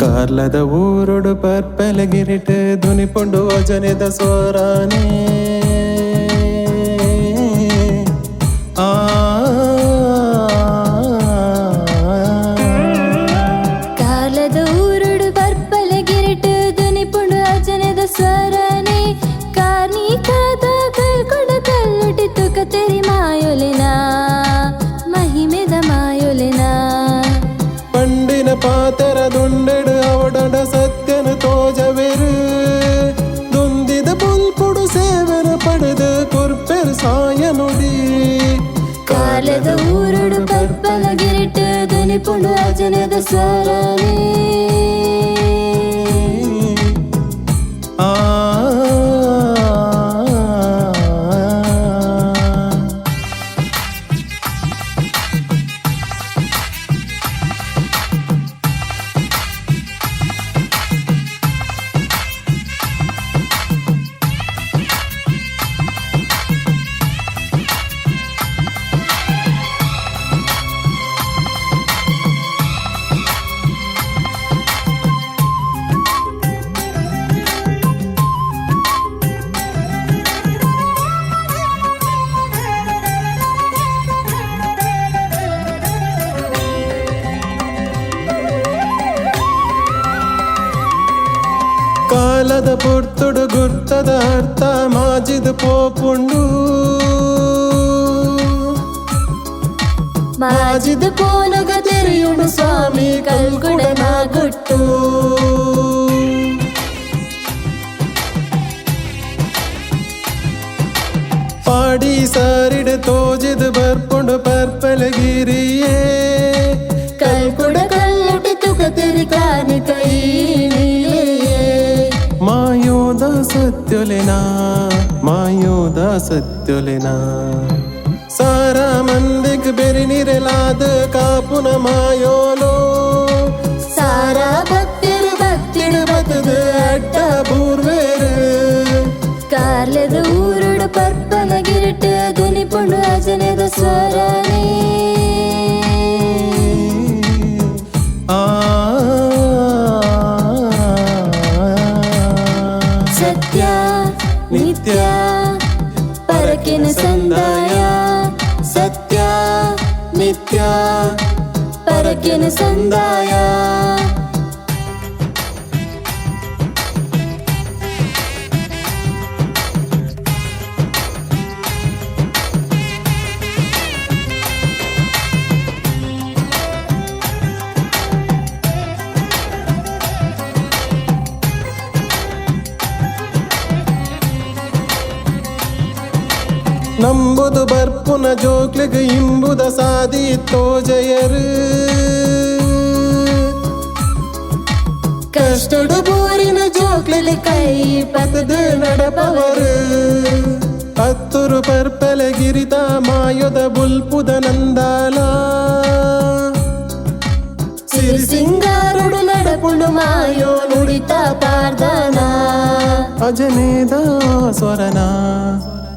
ಕಾರ್ಲದ ಊರೊಡು ಪರ್ಪಲಗಿರಿಟ್ ದುನಿಪುಂಡು ಅಜನೆದ ಸ್ವರಾನೇ ಆ ಕಾಲದ ಊರುಡು ಪರ್ಪಲ ಗಿರಿಟು ದುನಿಪುಂಡು ಅಜನದ ಸ್ವರನೆ ಕಾರ್ಣಿಕದ ಕಲ್ಕೊಡ ಕಲ್ಲುಟಿ ತುಕ ತೆರಿ ಮಾಯೊಲೆನ ಮಹಿಮೆದ ಮಾಯೊಲೆನ ಪಂಡಿನ ಪಾತರ ಕಾಲದ ಊರುಡು ಪರ್ಪಲ ಗಿರಿಟು ದುನಿಪುಂಡು ಅಜನದ ಸ್ವರನೆ. ಕಾಲದ ಪುರ್ತುಡು ಗುರ್ತದ ಅರ್ಥ ಮಾಜಿದ ಪೋಪುಂಡು ಮಾಜಿದ ಪೋಲುಗ ತೆರೆಯುಡು ಸ್ವಾಮಿ ಕಲ್ಗುಡನ ಗುಟ್ಟು ಪಾಡಿ ಸಾರಿಡ ತೋಜಿದ ಬರ್ಪುಂಡು ಪರ್ಪಲಗಿರಿಯೇ ಕಲ್ಕುಡ ಕಲ್ಲುಟಿ ಮಾಯೋದ ಸತ್ಯೊಲೆನಾ? ಸಾರ ಮಂದಿಕ್ ಬೆರಿನಿರೆಲಾದ ಕಾಪುನ ಮಾಯೋಲೋ? ಸಾರಾ ಭಕ್ತಿರು ಭಕ್ತಿಡು ಬತದ ಅಡ್ಡ ಬೂರ್ವೇರು ಕಾರ್ಲದ ಊರುಡು ಪರ್ಪಲ ಗಿರಿಟ ದುನಿಪುಂಡು ಅಜನದ ಸ್ವರನೇ? ಆ ಸತ್ಯ నిత్య పరకిన సందాయా. ನಂಬುದು ಬರ್ಪುನ ಜೋಕ್ಲಿಗ ಇಂಬುದ ಸಾದಿ ತೋಜಯರು ಕಷ್ಟಡು ಬೋರಿನ ಜೋಕ್ಲಲಿ ಕೈ ಪತದ ನಡಪವರು ಹತ್ತುರು ಪರ್ಪಲ ಗಿರಿತ ಮಾಯೊದ ಬುಲ್ಪುದ ನಂದಾಲ ಸಿರಿ ಸಿಂಗಾರುಡು ನಡಪುಂಡು ಮಾಯೋ ನುಡಿತ ಪಾರ್ದಾನ ಅಜನೇದ ಸ್ವರನ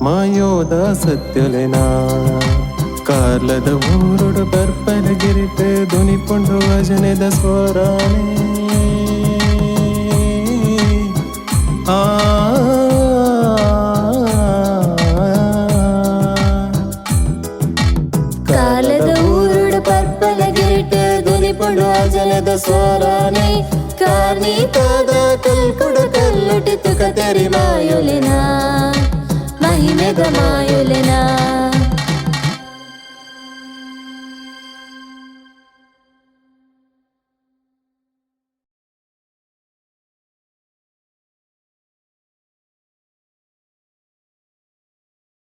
ಮಾಯೋದ ಸತ್ಯಲೆನಾ ಕಾರ್ಲದ ಊರುಡು ಬರ್ಪನ ಗಿರಿತ ದುನಿಪುಂಡು ಅಜನೆದ ಸ್ವರಾನೇ ಆ ಕಾಲದ ಊರುಡು ಪರ್ಪಲ ಗಿರಿಟ ದುನಿಪುಂಡು ಅಜನದ ಕಾರ್ನಿ ಕಾರ್ಣಿಕದ ಕಲ್ಕುಡ ಕಲ್ಲುಟಿತು ಕತರಿ ತೆರಿ ಮಾಯೊಲಿನ ಮಹಿಮೆದ ಮಾಯೊಲಿನ